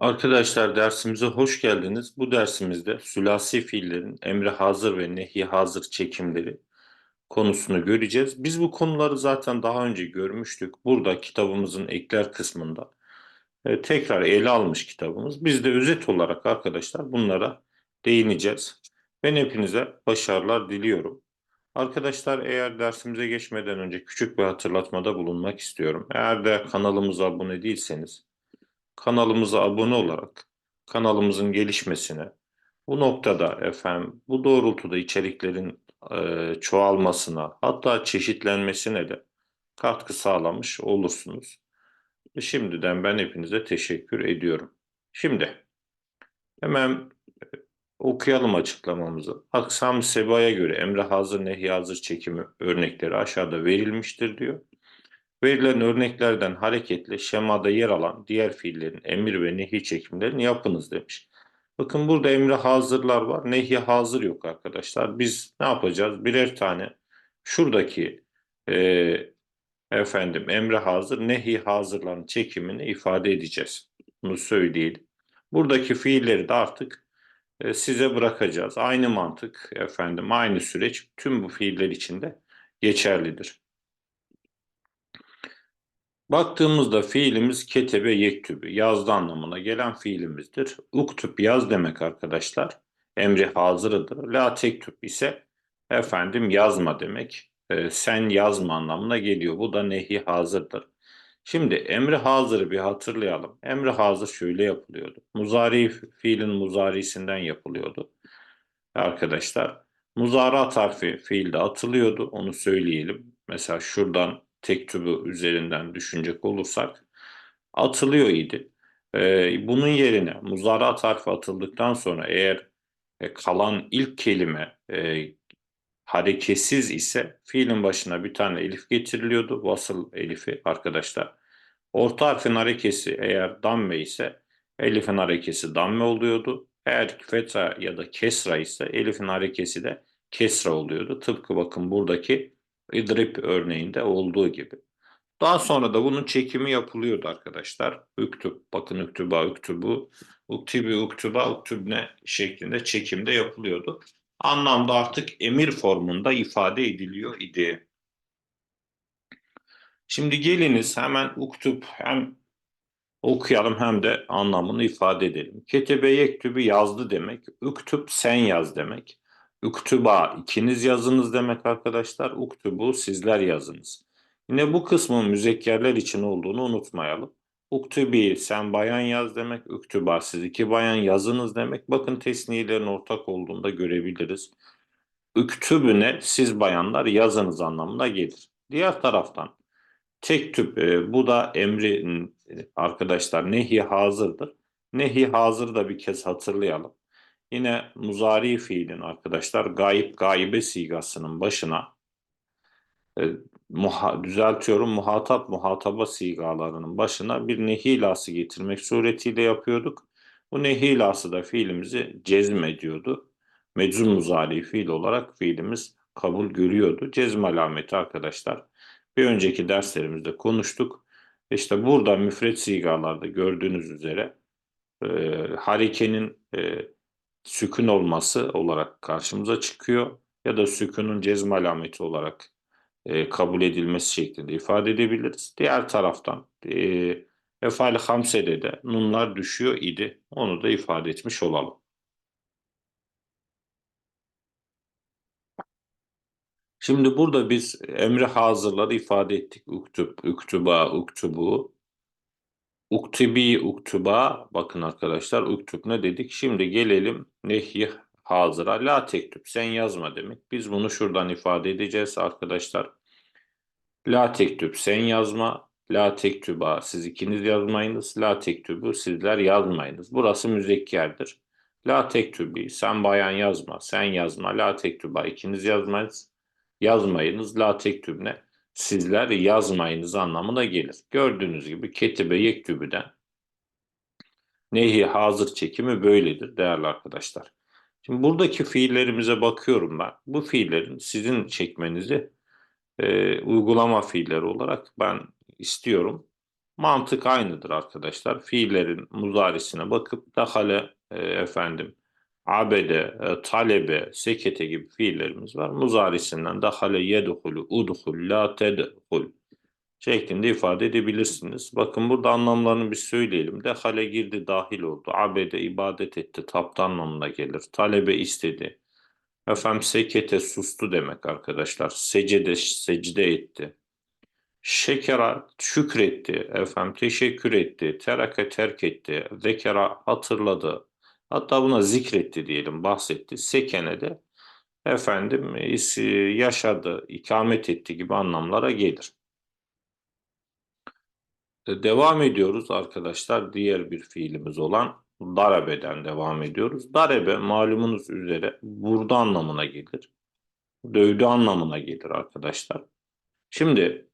Arkadaşlar dersimize hoş geldiniz. Bu dersimizde sülasi fiillerin emri hazır ve nehi hazır çekimleri konusunu göreceğiz. Biz bu konuları zaten daha önce görmüştük. Burada kitabımızın ekler kısmında e, tekrar ele almış kitabımız. Biz de özet olarak arkadaşlar bunlara değineceğiz. Ben hepinize başarılar diliyorum. Arkadaşlar eğer dersimize geçmeden önce küçük bir hatırlatmada bulunmak istiyorum. Eğer de kanalımıza abone değilseniz kanalımıza abone olarak kanalımızın gelişmesine, bu noktada efendim bu doğrultuda içeriklerin e, çoğalmasına hatta çeşitlenmesine de katkı sağlamış olursunuz. Şimdiden ben hepinize teşekkür ediyorum. Şimdi hemen e, okuyalım açıklamamızı. Aksam Seba'ya göre emre hazır nehi hazır çekimi örnekleri aşağıda verilmiştir diyor. Verilen örneklerden hareketle şemada yer alan diğer fiillerin emir ve nehi çekimlerini yapınız demiş. Bakın burada emri hazırlar var. Nehi hazır yok arkadaşlar. Biz ne yapacağız? Birer tane şuradaki e, efendim emri hazır, nehi hazırların çekimini ifade edeceğiz. Bunu söyleyelim. Buradaki fiilleri de artık e, size bırakacağız. Aynı mantık efendim, aynı süreç tüm bu fiiller için de geçerlidir. Baktığımızda fiilimiz ketebe yektübü yazdı anlamına gelen fiilimizdir. Uktüb yaz demek arkadaşlar. Emri hazırıdır. La tektüb ise efendim yazma demek. Ee, sen yazma anlamına geliyor. Bu da nehi hazırdır. Şimdi emri hazırı bir hatırlayalım. Emri hazır şöyle yapılıyordu. Muzari fiilin muzarisinden yapılıyordu. Arkadaşlar muzara harfi fiilde atılıyordu. Onu söyleyelim. Mesela şuradan tek tübü üzerinden düşünecek olursak atılıyor idi. Ee, bunun yerine muzara harfi atıldıktan sonra eğer e, kalan ilk kelime e, hareketsiz ise fiilin başına bir tane elif getiriliyordu. Vasıl elifi arkadaşlar. Orta harfin harekesi eğer damme ise elifin harekesi damme oluyordu. Eğer feta ya da kesra ise elifin harekesi de kesra oluyordu. Tıpkı bakın buradaki idrip örneğinde olduğu gibi. Daha sonra da bunun çekimi yapılıyordu arkadaşlar. Üktüb, bakın üktüba, üktübu, uktibi, uktuba, uktübne şeklinde çekimde yapılıyordu. Anlamda artık emir formunda ifade ediliyor idi. Şimdi geliniz hemen uktub hem okuyalım hem de anlamını ifade edelim. Ketebe yektübü yazdı demek. Üktüb sen yaz demek. Üktüba ikiniz yazınız demek arkadaşlar. Uktubu sizler yazınız. Yine bu kısmın müzekkerler için olduğunu unutmayalım. Uktubi sen bayan yaz demek. Üktüba siz iki bayan yazınız demek. Bakın tesniyelerin ortak olduğunu da görebiliriz. Üktübüne siz bayanlar yazınız anlamına gelir. Diğer taraftan tek tüp e, bu da emri e, arkadaşlar nehi hazırdır. Nehi hazır da bir kez hatırlayalım. Yine muzari fiilin arkadaşlar gayip gaybe sigasının başına e, muha, düzeltiyorum muhatap muhataba sigalarının başına bir nehilası getirmek suretiyle yapıyorduk. Bu nehilası da fiilimizi cezm ediyordu. Meczum muzari fiil olarak fiilimiz kabul görüyordu. Cezm alameti arkadaşlar bir önceki derslerimizde konuştuk. İşte burada müfret sigalarda gördüğünüz üzere e, harekenin e, sükun olması olarak karşımıza çıkıyor ya da sükunun cezm alameti olarak e, kabul edilmesi şeklinde ifade edebiliriz. Diğer taraftan e, efal hamsede de nunlar düşüyor idi. Onu da ifade etmiş olalım. Şimdi burada biz emri hazırları ifade ettik. Uktub, uktuba, uktubu. Uktubi, uktuba. Bakın arkadaşlar uktub ne dedik? Şimdi gelelim nehi hazıra. La tektüb sen yazma demek. Biz bunu şuradan ifade edeceğiz arkadaşlar. La tektüb sen yazma. La tektüba siz ikiniz yazmayınız. La tektübü sizler yazmayınız. Burası müzekkerdir. La tektübi sen bayan yazma. Sen yazma. La tektüba ikiniz yazmayınız yazmayınız la tektübne sizler yazmayınız anlamına gelir. Gördüğünüz gibi ketibe yektübüden nehi hazır çekimi böyledir değerli arkadaşlar. Şimdi buradaki fiillerimize bakıyorum ben. Bu fiillerin sizin çekmenizi e, uygulama fiilleri olarak ben istiyorum. Mantık aynıdır arkadaşlar. Fiillerin muzarisine bakıp dahale e, efendim abede, talebe, sekete gibi fiillerimiz var. Muzarisinden dahale yedhulu, udhul, la tedhul şeklinde ifade edebilirsiniz. Bakın burada anlamlarını bir söyleyelim. Dehale girdi, dahil oldu. Abede ibadet etti, taptı anlamına gelir. Talebe istedi. Efendim sekete sustu demek arkadaşlar. Secde, secde etti. Şekera şükretti. Efendim teşekkür etti. Terake terk etti. Zekera hatırladı. Hatta buna zikretti diyelim, bahsetti. Sekene de efendim yaşadı, ikamet etti gibi anlamlara gelir. E, devam ediyoruz arkadaşlar. Diğer bir fiilimiz olan darabeden devam ediyoruz. Darebe malumunuz üzere vurdu anlamına gelir. Dövdü anlamına gelir arkadaşlar. Şimdi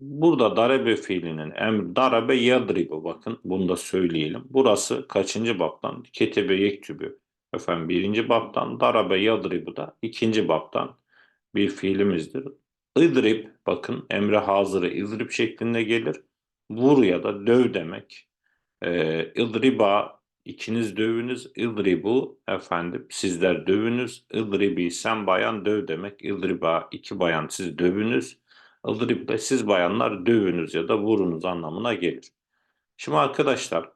burada darebe fiilinin emr darabe yadribu bakın bunu da söyleyelim. Burası kaçıncı baptan? Ketebe yektübü. Efendim birinci baptan darabe yadribu da ikinci baptan bir fiilimizdir. İdrib bakın emre hazırı idrib şeklinde gelir vur ya da döv demek. Ee, idriba ikiniz dövünüz, idribu efendim sizler dövünüz, idribi sen bayan döv demek, idriba iki bayan siz dövünüz, de siz bayanlar dövünüz ya da vurunuz anlamına gelir. Şimdi arkadaşlar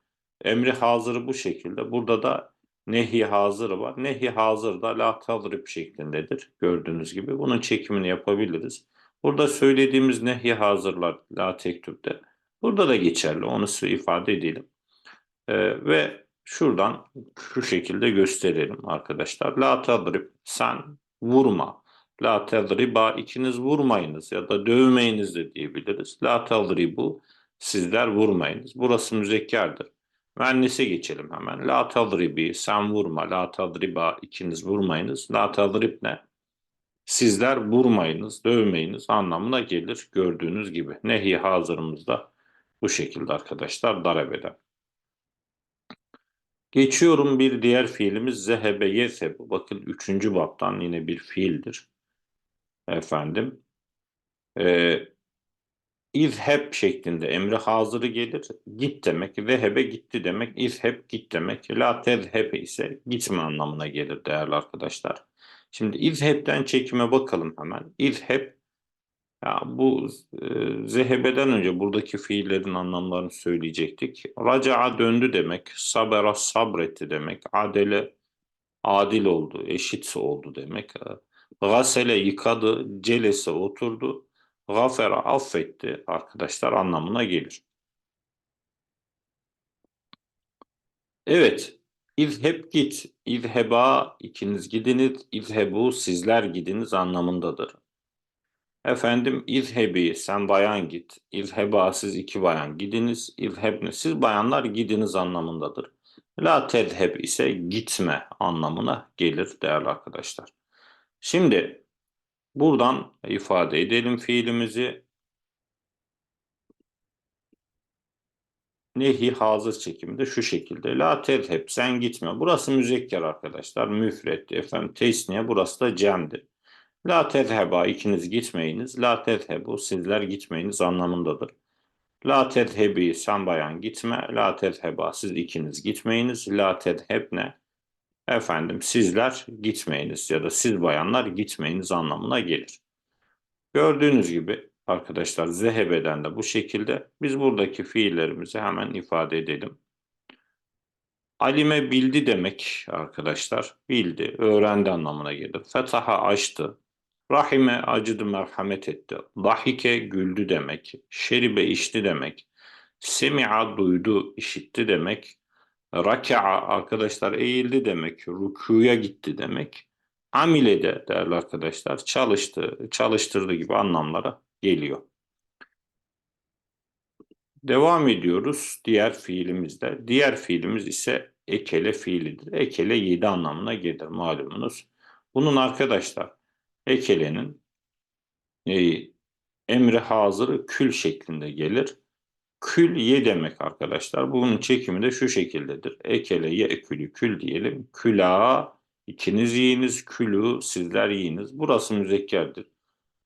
emri hazırı bu şekilde. Burada da nehi hazırı var. Nehi hazır da la tadrib şeklindedir. Gördüğünüz gibi. Bunun çekimini yapabiliriz. Burada söylediğimiz nehi hazırlar la tektüpte Burada da geçerli. Onu size ifade edelim. Ee, ve şuradan şu şekilde gösterelim arkadaşlar. La tadrib sen vurma. La tadriba ikiniz vurmayınız ya da dövmeyiniz de diyebiliriz. La tadribu sizler vurmayınız. Burası müzekkerdir. Müennise geçelim hemen. La tadribi sen vurma. La tadriba ikiniz vurmayınız. La tadrib ne? Sizler vurmayınız, dövmeyiniz anlamına gelir gördüğünüz gibi. Nehi hazırımızda bu şekilde arkadaşlar darabeden. Geçiyorum bir diğer fiilimiz zehebe yesebu. Bakın üçüncü baptan yine bir fiildir. Efendim. Ee, İzheb şeklinde emri hazırı gelir. Git demek. Zehebe gitti demek. İzheb git demek. La tezhebe ise gitme anlamına gelir değerli arkadaşlar. Şimdi izhebden çekime bakalım hemen. İzheb ya bu e, zehebeden önce buradaki fiillerin anlamlarını söyleyecektik. Raca'a döndü demek, sabera sabretti demek, adele adil oldu, eşit oldu demek. Gasele yıkadı, celese oturdu, gafera affetti arkadaşlar anlamına gelir. Evet, İzheb git, izheba ikiniz gidiniz, izhebu sizler gidiniz anlamındadır. Efendim izhebi sen bayan git. İzheba siz iki bayan gidiniz. İzhebne siz bayanlar gidiniz anlamındadır. La tezheb ise gitme anlamına gelir değerli arkadaşlar. Şimdi buradan ifade edelim fiilimizi. Nehi hazır çekiminde şu şekilde. La tezheb sen gitme. Burası müzekker arkadaşlar. Müfret efendim tesniye burası da cemdir. La tezheba ikiniz gitmeyiniz. La tezhebu sizler gitmeyiniz anlamındadır. La tezhebi sen bayan gitme. La tezheba siz ikiniz gitmeyiniz. La tezhebne efendim sizler gitmeyiniz ya da siz bayanlar gitmeyiniz anlamına gelir. Gördüğünüz gibi arkadaşlar zehebeden de bu şekilde biz buradaki fiillerimizi hemen ifade edelim. Alime bildi demek arkadaşlar. Bildi, öğrendi anlamına gelir. Fetaha açtı, Rahime acıdı merhamet etti. Dahike güldü demek. Şeribe içti demek. Semi'a duydu işitti demek. Raka'a arkadaşlar eğildi demek. Rükuya gitti demek. Amile de değerli arkadaşlar çalıştı, çalıştırdı gibi anlamlara geliyor. Devam ediyoruz diğer fiilimizde. Diğer fiilimiz ise ekele fiilidir. Ekele yedi anlamına gelir malumunuz. Bunun arkadaşlar Ekelenin e, emri hazırı kül şeklinde gelir. Kül ye demek arkadaşlar. Bunun çekimi de şu şekildedir. Ekele ye ekülü kül diyelim. Küla ikiniz yiyiniz. Külü sizler yiyiniz. Burası müzekkerdir.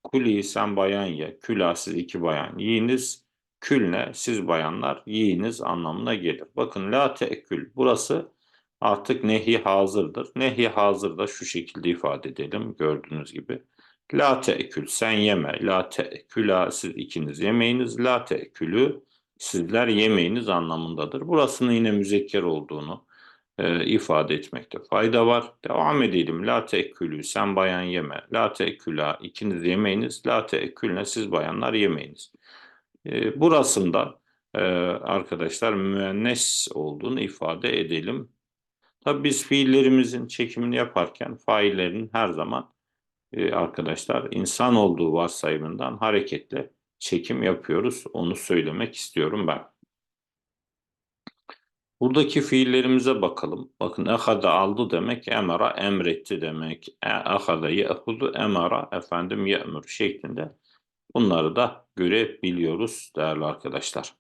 Kuli sen bayan ye. Küla siz iki bayan yiyiniz. Külne siz bayanlar yiyiniz anlamına gelir. Bakın la teekül burası artık nehi hazırdır. Nehi hazır da şu şekilde ifade edelim gördüğünüz gibi. La teekül sen yeme. La teeküla siz ikiniz yemeyiniz. La teekülü sizler yemeyiniz anlamındadır. Burasının yine müzekker olduğunu e, ifade etmekte fayda var. Devam edelim. La teekülü sen bayan yeme. La teeküla ikiniz yemeyiniz. La teekülne siz bayanlar yemeyiniz. E, burasında e, arkadaşlar müennes olduğunu ifade edelim. Tabi biz fiillerimizin çekimini yaparken faillerin her zaman e, arkadaşlar insan olduğu varsayımından hareketle çekim yapıyoruz. Onu söylemek istiyorum ben. Buradaki fiillerimize bakalım. Bakın ehada aldı demek emara emretti demek. E, ehada yehudu emara efendim ye'mur şeklinde. Bunları da görebiliyoruz değerli arkadaşlar.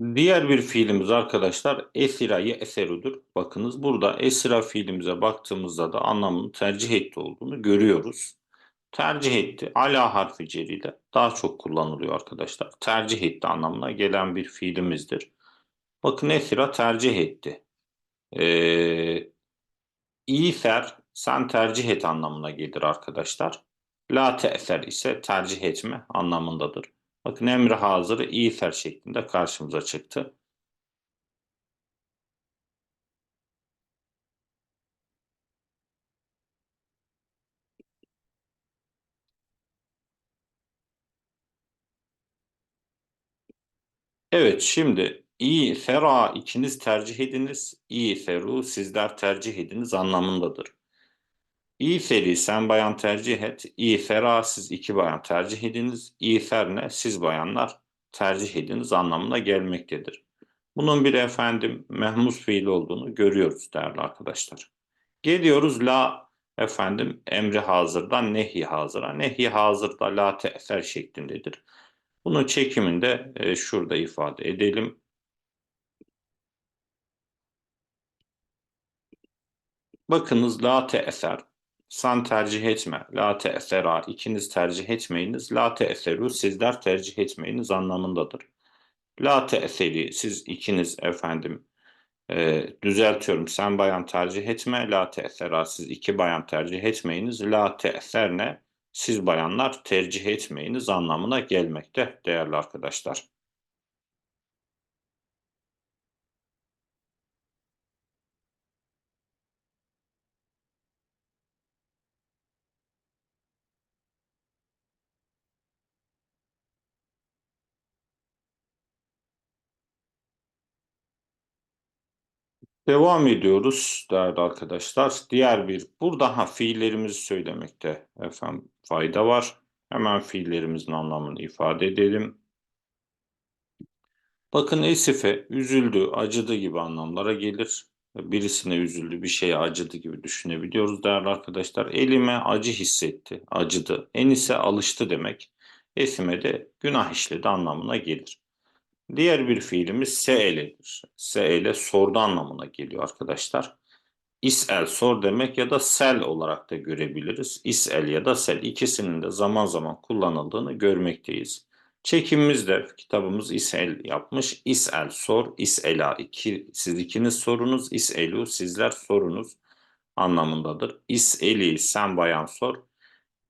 Diğer bir fiilimiz arkadaşlar esira eserudur. Bakınız burada esira fiilimize baktığımızda da anlamını tercih etti olduğunu görüyoruz. Tercih etti. Ala harfi celiyle daha çok kullanılıyor arkadaşlar. Tercih etti anlamına gelen bir fiilimizdir. Bakın esira tercih etti. Ee, İfer sen tercih et anlamına gelir arkadaşlar. La te'ser ise tercih etme anlamındadır. Bakın emri hazırı ifer şeklinde karşımıza çıktı. Evet şimdi i fera ikiniz tercih ediniz. i feru sizler tercih ediniz anlamındadır. İ feri sen bayan tercih et. İ fera siz iki bayan tercih ediniz. İ ferne siz bayanlar tercih ediniz anlamına gelmektedir. Bunun bir efendim mehmus fiil olduğunu görüyoruz değerli arkadaşlar. Geliyoruz la efendim emri hazırdan nehi hazıra. Nehi hazırda la te'ser şeklindedir. Bunun çekiminde e, şurada ifade edelim. Bakınız la te'ser sen tercih etme. La te'sera ikiniz tercih etmeyiniz. La te'seru sizler tercih etmeyiniz anlamındadır. La te'seri siz ikiniz efendim e, düzeltiyorum. Sen bayan tercih etme. La te'sera siz iki bayan tercih etmeyiniz. La te'serne siz bayanlar tercih etmeyiniz anlamına gelmekte değerli arkadaşlar. Devam ediyoruz değerli arkadaşlar. Diğer bir, burada ha fiillerimizi söylemekte efendim fayda var. Hemen fiillerimizin anlamını ifade edelim. Bakın esife, üzüldü, acıdı gibi anlamlara gelir. Birisine üzüldü, bir şeye acıdı gibi düşünebiliyoruz değerli arkadaşlar. Elime acı hissetti, acıdı. Enise alıştı demek. Esime de günah işledi anlamına gelir. Diğer bir fiilimiz se'eledir. Se'ele sordu anlamına geliyor arkadaşlar. İs'el sor demek ya da sel olarak da görebiliriz. İs'el ya da sel ikisinin de zaman zaman kullanıldığını görmekteyiz. Çekimimizde kitabımız İs'el yapmış. İs'el sor, İs'ela iki, siz ikiniz sorunuz, İs'elu sizler sorunuz anlamındadır. İs'eli sen bayan sor,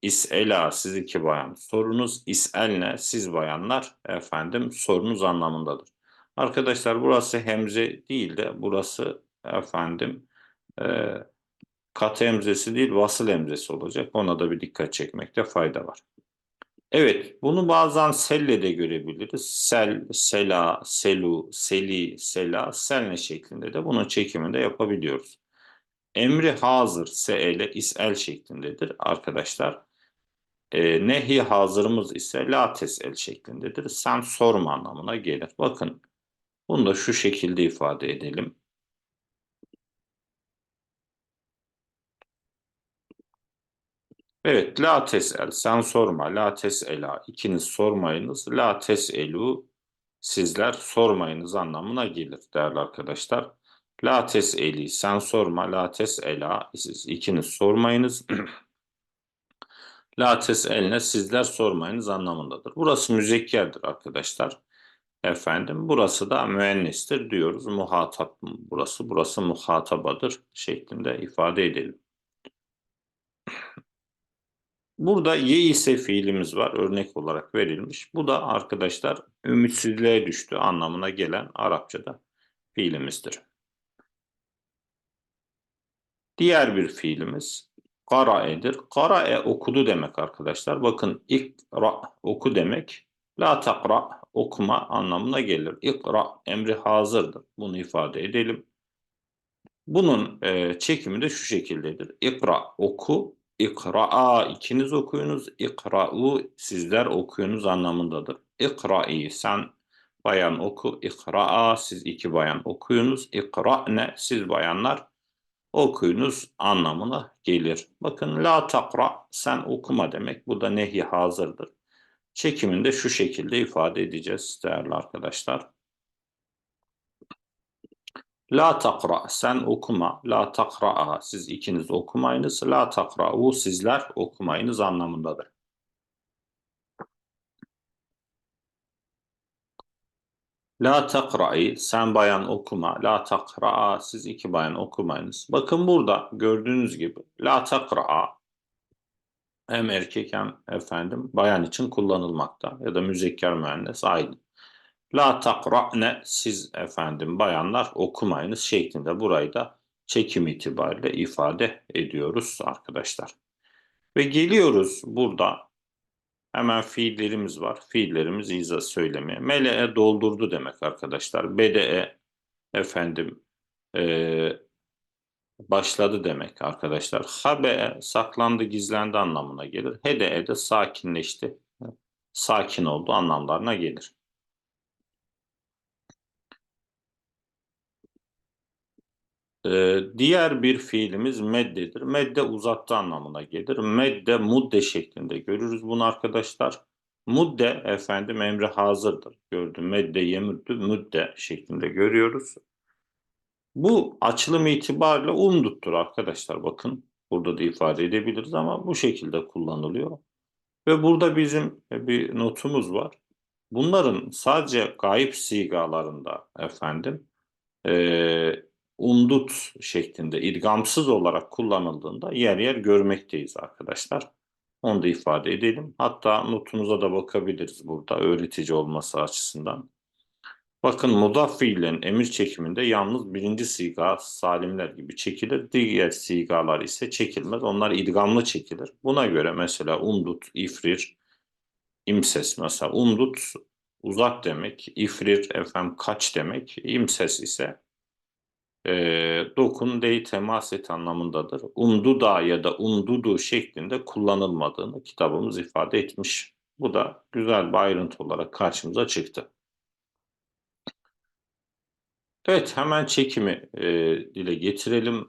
İs'ela siz iki bayan sorunuz, İs'elne siz bayanlar efendim sorunuz anlamındadır. Arkadaşlar burası hemze değil de burası efendim e, katı emzesi değil vasıl emzesi olacak. Ona da bir dikkat çekmekte fayda var. Evet, bunu bazen selle de görebiliriz. Sel, sela, selu, seli, sela, selne şeklinde de bunun çekimini de yapabiliyoruz. Emri hazır, seele, isel şeklindedir arkadaşlar. E, nehi hazırımız ise la tesel şeklindedir. Sen sorma anlamına gelir. Bakın bunu da şu şekilde ifade edelim. Evet, la tesel, sen sorma, la tesela, ikiniz sormayınız, la teselu, sizler sormayınız anlamına gelir değerli arkadaşlar. La tes'eli sen sorma. La tes'ela siz ikiniz sormayınız. La tes'elne sizler sormayınız anlamındadır. Burası müzekkerdir arkadaşlar. Efendim burası da müennistir diyoruz. Muhatap burası. Burası muhatabadır şeklinde ifade edelim. Burada ye ise fiilimiz var örnek olarak verilmiş. Bu da arkadaşlar ümitsizliğe düştü anlamına gelen Arapçada fiilimizdir. Diğer bir fiilimiz Qara'e'dir. Qara'e okudu demek arkadaşlar. Bakın ikra oku demek. La takra okuma anlamına gelir. İkra emri hazırdır. Bunu ifade edelim. Bunun e, çekimi de şu şekildedir. İkra oku, ikra'a ikiniz okuyunuz, ikra'u sizler okuyunuz anlamındadır. İkra'i sen bayan oku, ikra'a siz iki bayan okuyunuz, ikra'ne siz bayanlar okuyunuz anlamına gelir. Bakın la takra sen okuma demek. Bu da nehi hazırdır. Çekiminde şu şekilde ifade edeceğiz değerli arkadaşlar. La takra sen okuma. La takra'a siz ikiniz okumayınız. La takra'u sizler okumayınız anlamındadır. La takra'i sen bayan okuma. La takra'a siz iki bayan okumayınız. Bakın burada gördüğünüz gibi la takra'a hem erkek hem efendim bayan için kullanılmakta ya da müzekker müennes aynı. La takra'ne siz efendim bayanlar okumayınız şeklinde burayı da çekim itibariyle ifade ediyoruz arkadaşlar. Ve geliyoruz burada hemen fiillerimiz var. Fiillerimiz izah söylemeye. Mele'e doldurdu demek arkadaşlar. Bede'e efendim e, başladı demek arkadaşlar. Habe'e saklandı gizlendi anlamına gelir. Hede'e de sakinleşti. Sakin oldu anlamlarına gelir. Ee, diğer bir fiilimiz meddedir. Medde uzattı anlamına gelir. Medde mudde şeklinde görürüz bunu arkadaşlar. Mudde efendim emri hazırdır. Gördüm medde yemüddü müdde şeklinde görüyoruz. Bu açılım itibariyle umduttur arkadaşlar bakın. Burada da ifade edebiliriz ama bu şekilde kullanılıyor. Ve burada bizim bir notumuz var. Bunların sadece gayip sigalarında efendim e, umdut şeklinde idgamsız olarak kullanıldığında yer yer görmekteyiz arkadaşlar. Onu da ifade edelim. Hatta notunuza da bakabiliriz burada öğretici olması açısından. Bakın mudaf fiillerin emir çekiminde yalnız birinci siga salimler gibi çekilir. Diğer sigalar ise çekilmez. Onlar idgamlı çekilir. Buna göre mesela umdut, ifrir, imses mesela umdut uzak demek, ifrir efendim kaç demek, imses ise e, dokun dey temas et anlamındadır. Umduda ya da umdudu şeklinde kullanılmadığını kitabımız ifade etmiş. Bu da güzel bir ayrıntı olarak karşımıza çıktı. Evet hemen çekimi e, dile getirelim.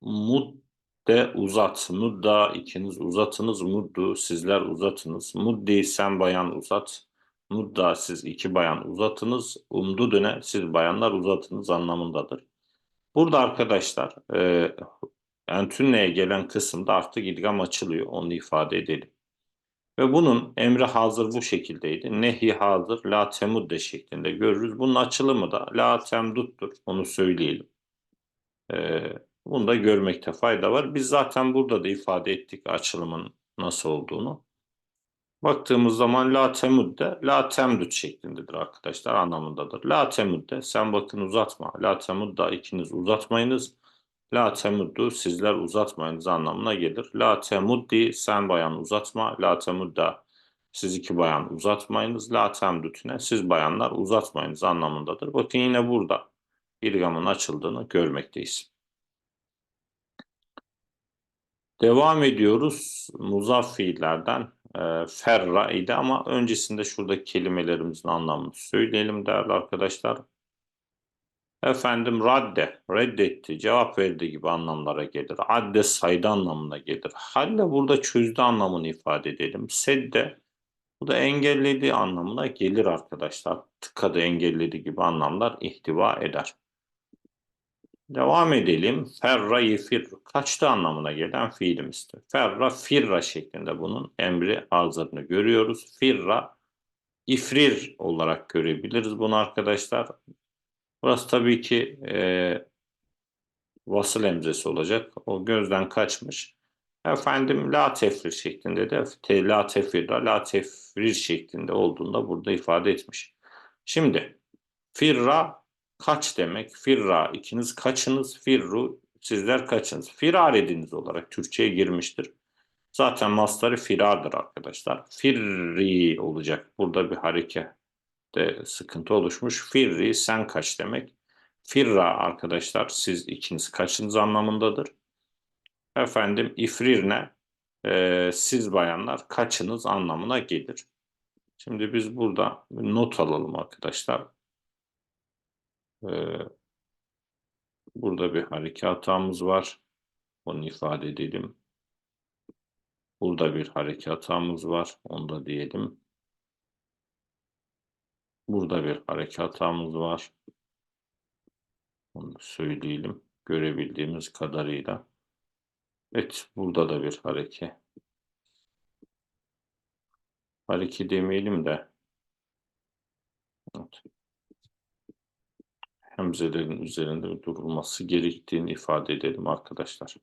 Mudde uzat. Mudda ikiniz uzatınız. Muddu sizler uzatınız. Muddi sen bayan uzat. Mudda siz iki bayan uzatınız. Umdudune siz bayanlar uzatınız anlamındadır. Burada arkadaşlar e, entünneye gelen kısımda artık idgam açılıyor. Onu ifade edelim. Ve bunun emri hazır bu şekildeydi. Nehi hazır la temudde şeklinde görürüz. Bunun açılımı da la temduttur. Onu söyleyelim. Ee, bunu da görmekte fayda var. Biz zaten burada da ifade ettik açılımın nasıl olduğunu. Baktığımız zaman la temudde la temdut şeklindedir arkadaşlar anlamındadır. La temudde sen bakın uzatma. La temudda ikiniz uzatmayınız. La temuddu sizler uzatmayınız anlamına gelir. La temuddi sen bayan uzatma. La temudda siz iki bayan uzatmayınız. La temdutine siz bayanlar uzatmayınız anlamındadır. Bakın yine burada idgamın açıldığını görmekteyiz. Devam ediyoruz. Muzaf fiillerden e, ferra idi ama öncesinde şurada kelimelerimizin anlamını söyleyelim değerli arkadaşlar. Efendim radde, reddetti, cevap verdi gibi anlamlara gelir. Adde saydı anlamına gelir. Halle burada çözdü anlamını ifade edelim. Sedde bu da engelledi anlamına gelir arkadaşlar. Tıkadı engelledi gibi anlamlar ihtiva eder. Devam edelim. Ferra yefir kaçtı anlamına gelen fiilimizdir. Ferra firra şeklinde bunun emri hazırını görüyoruz. Firra ifrir olarak görebiliriz bunu arkadaşlar. Burası tabii ki e, vasıl emzesi olacak. O gözden kaçmış. Efendim la tefrir şeklinde de te, la tefirra la tefrir şeklinde olduğunda burada ifade etmiş. Şimdi firra kaç demek? Firra ikiniz kaçınız, firru sizler kaçınız. Firar ediniz olarak Türkçe'ye girmiştir. Zaten mastarı firardır arkadaşlar. Firri olacak. Burada bir harekette sıkıntı oluşmuş. Firri sen kaç demek. Firra arkadaşlar siz ikiniz kaçınız anlamındadır. Efendim ifrirne e, siz bayanlar kaçınız anlamına gelir. Şimdi biz burada not alalım arkadaşlar. Ee, burada bir hareket hatamız var. Onu ifade edelim. Burada bir hareket hatamız var. Onu da diyelim. Burada bir hareket hatamız var. Onu söyleyelim. Görebildiğimiz kadarıyla. Evet, burada da bir hareket. Hareket demeyelim de. Hemzelerin üzerinde durulması gerektiğini ifade edelim arkadaşlar.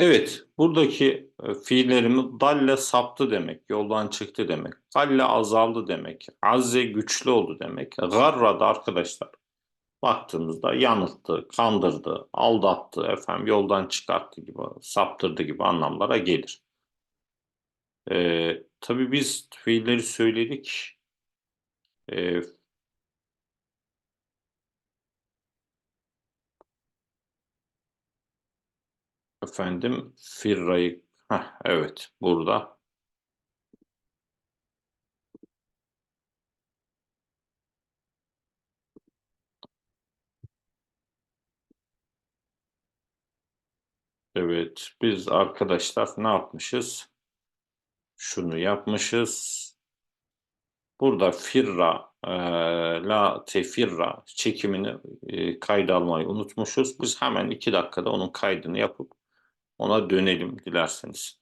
Evet, buradaki e, fiillerimi dalle saptı demek, yoldan çıktı demek. Galle azaldı demek, azze güçlü oldu demek. Garra da arkadaşlar baktığımızda yanılttı, kandırdı, aldattı, efendim yoldan çıkarttı gibi, saptırdı gibi anlamlara gelir. Ee, tabii biz fiilleri söyledik. Ee, efendim firrayı, heh, evet burada Evet, biz arkadaşlar ne yapmışız? Şunu yapmışız. Burada firra, la tefirra çekimini e, kayda almayı unutmuşuz. Biz hemen iki dakikada onun kaydını yapıp ona dönelim dilerseniz.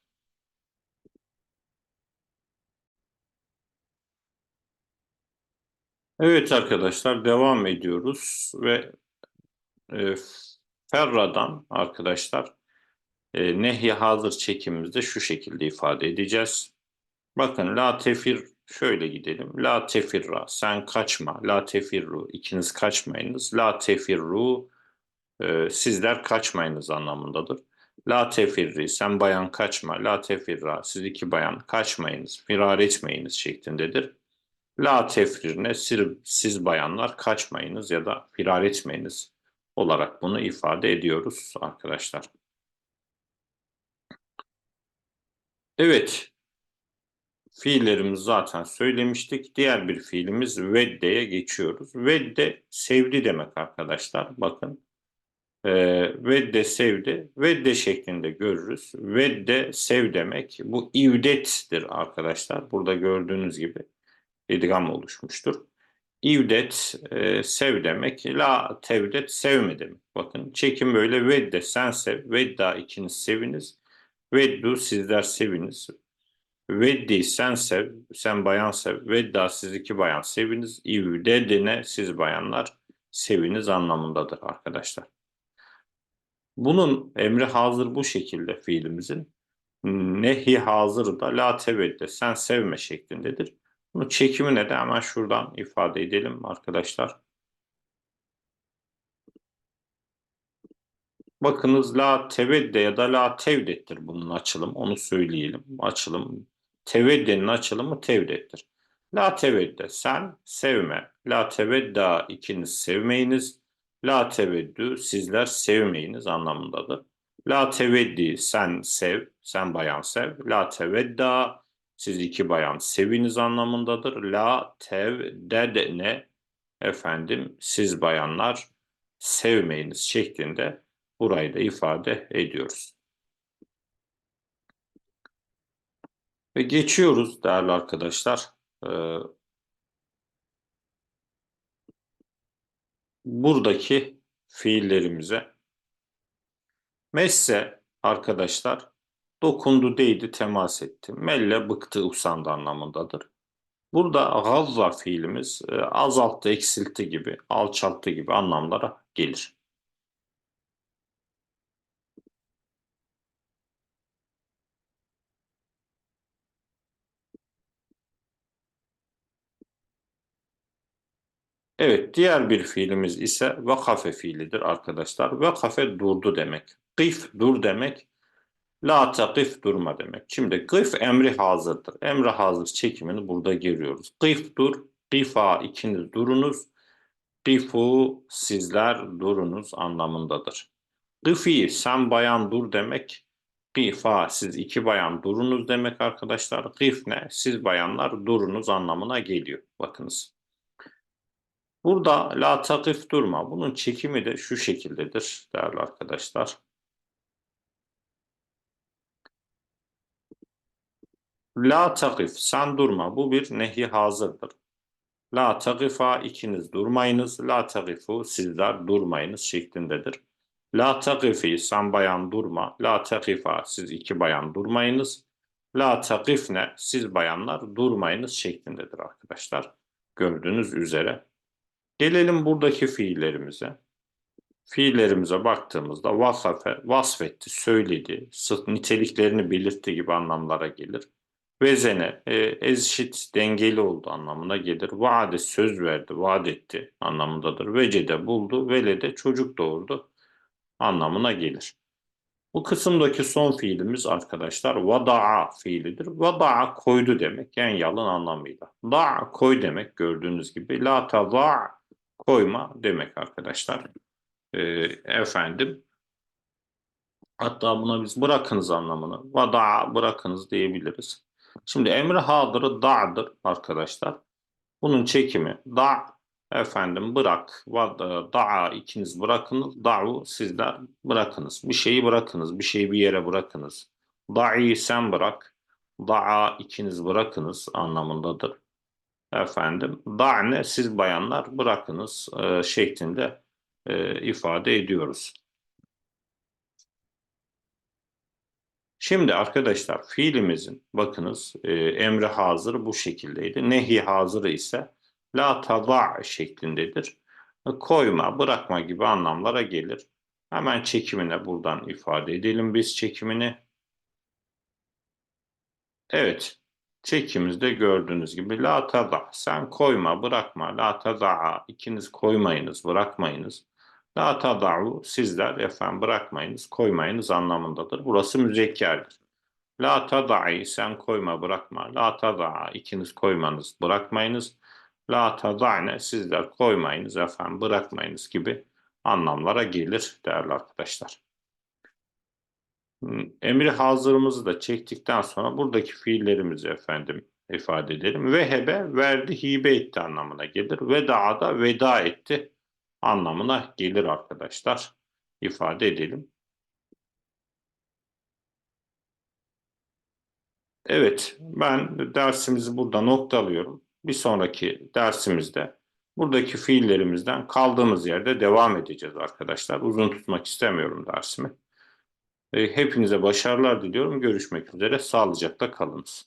Evet arkadaşlar devam ediyoruz ve e, ferradan arkadaşlar e, nehy hazır çekimimizde şu şekilde ifade edeceğiz. Bakın la tefir şöyle gidelim. La tefirra sen kaçma. La tefirru ikiniz kaçmayınız. La tefirru e, sizler kaçmayınız anlamındadır. La tefirri sen bayan kaçma. La tefirra siz iki bayan kaçmayınız. Firar etmeyiniz şeklindedir. La tefrirne siz, bayanlar kaçmayınız ya da firar etmeyiniz olarak bunu ifade ediyoruz arkadaşlar. Evet, Fiillerimiz zaten söylemiştik. Diğer bir fiilimiz vedde'ye geçiyoruz. Vedde sevdi demek arkadaşlar. Bakın. Ee, vedde sevdi. Vedde şeklinde görürüz. Vedde sev demek. Bu ivdettir arkadaşlar. Burada gördüğünüz gibi idgam oluşmuştur. İvdet e, sev demek. La tevdet sevme demek. Bakın çekim böyle vedde sen sev. Vedda ikiniz seviniz. Veddu sizler seviniz. Veddi sen sev, sen bayan sev. Vedda siz iki bayan seviniz. İvdedine siz bayanlar seviniz anlamındadır arkadaşlar. Bunun emri hazır bu şekilde fiilimizin. Nehi hazır da la tevedde sen sevme şeklindedir. Bunu çekimine de hemen şuradan ifade edelim arkadaşlar. Bakınız la tevedde ya da la tevdettir bunun açılım. Onu söyleyelim. Açılım. Teveddenin açılımı tevdettir. La tevedde sen sevme. La tevedda ikiniz sevmeyiniz. La teveddü sizler sevmeyiniz anlamındadır. La teveddi sen sev, sen bayan sev. La tevedda siz iki bayan seviniz anlamındadır. La tevded ne efendim siz bayanlar sevmeyiniz şeklinde burayı da ifade ediyoruz. Ve geçiyoruz değerli arkadaşlar. Ee, buradaki fiillerimize. Messe arkadaşlar dokundu, değdi, temas etti. Melle bıktı, usandı anlamındadır. Burada gazza fiilimiz e, azalttı, eksiltti gibi, alçalttı gibi anlamlara gelir. Evet, diğer bir fiilimiz ise vakafe fiilidir arkadaşlar. Vakafe durdu demek. Kif dur demek. La takif durma demek. Şimdi kif emri hazırdır. Emri hazır çekimini burada görüyoruz. Kif dur, kifa ikiniz durunuz. Kifu sizler durunuz anlamındadır. Kifi sen bayan dur demek. Kifa siz iki bayan durunuz demek arkadaşlar. Kif ne? Siz bayanlar durunuz anlamına geliyor. Bakınız. Burada la takif durma. Bunun çekimi de şu şekildedir değerli arkadaşlar. La takif sen durma. Bu bir nehi hazırdır. La takifa ikiniz durmayınız. La takifu sizler durmayınız şeklindedir. La takifi sen bayan durma. La takifa siz iki bayan durmayınız. La takifne siz bayanlar durmayınız şeklindedir arkadaşlar. Gördüğünüz üzere. Gelelim buradaki fiillerimize. Fiillerimize baktığımızda vasafe, vasfetti, söyledi, niteliklerini belirtti gibi anlamlara gelir. Vezene, e, eşit, dengeli oldu anlamına gelir. Vaade, söz verdi, vaat etti anlamındadır. Vecede buldu, velede çocuk doğurdu anlamına gelir. Bu kısımdaki son fiilimiz arkadaşlar vada'a fiilidir. Vada'a koydu demek en yalın anlamıyla. Da koy demek gördüğünüz gibi. La tava koyma demek arkadaşlar. Ee, efendim hatta buna biz bırakınız anlamını vada bırakınız diyebiliriz. Şimdi emri hadırı da'dır arkadaşlar. Bunun çekimi da efendim bırak vada da'a ikiniz bırakınız da'u sizler bırakınız. Bir şeyi bırakınız. Bir şeyi bir yere bırakınız. Da'i sen bırak. Da'a ikiniz bırakınız anlamındadır efendim da'ne siz bayanlar bırakınız e, şeklinde e, ifade ediyoruz. Şimdi arkadaşlar fiilimizin bakınız e, emri hazır bu şekildeydi. Nehi hazırı ise la tada şeklindedir. Koyma, bırakma gibi anlamlara gelir. Hemen çekimine buradan ifade edelim biz çekimini. Evet, Çekimizde gördüğünüz gibi la tada sen koyma bırakma la tada ikiniz koymayınız bırakmayınız. La tada'u sizler efendim bırakmayınız koymayınız anlamındadır. Burası müzekkerdir. La tada'i sen koyma bırakma. La tada'a ikiniz koymanız bırakmayınız. La tada'ne sizler koymayınız efendim bırakmayınız gibi anlamlara gelir değerli arkadaşlar. Emri hazırımızı da çektikten sonra buradaki fiillerimizi efendim ifade edelim. Vehebe verdi, hibe etti anlamına gelir. Veda da veda etti anlamına gelir arkadaşlar. İfade edelim. Evet, ben dersimizi burada noktalıyorum. Bir sonraki dersimizde buradaki fiillerimizden kaldığımız yerde devam edeceğiz arkadaşlar. Uzun tutmak istemiyorum dersimi. E, hepinize başarılar diliyorum. Görüşmek üzere. Sağlıcakla kalınız.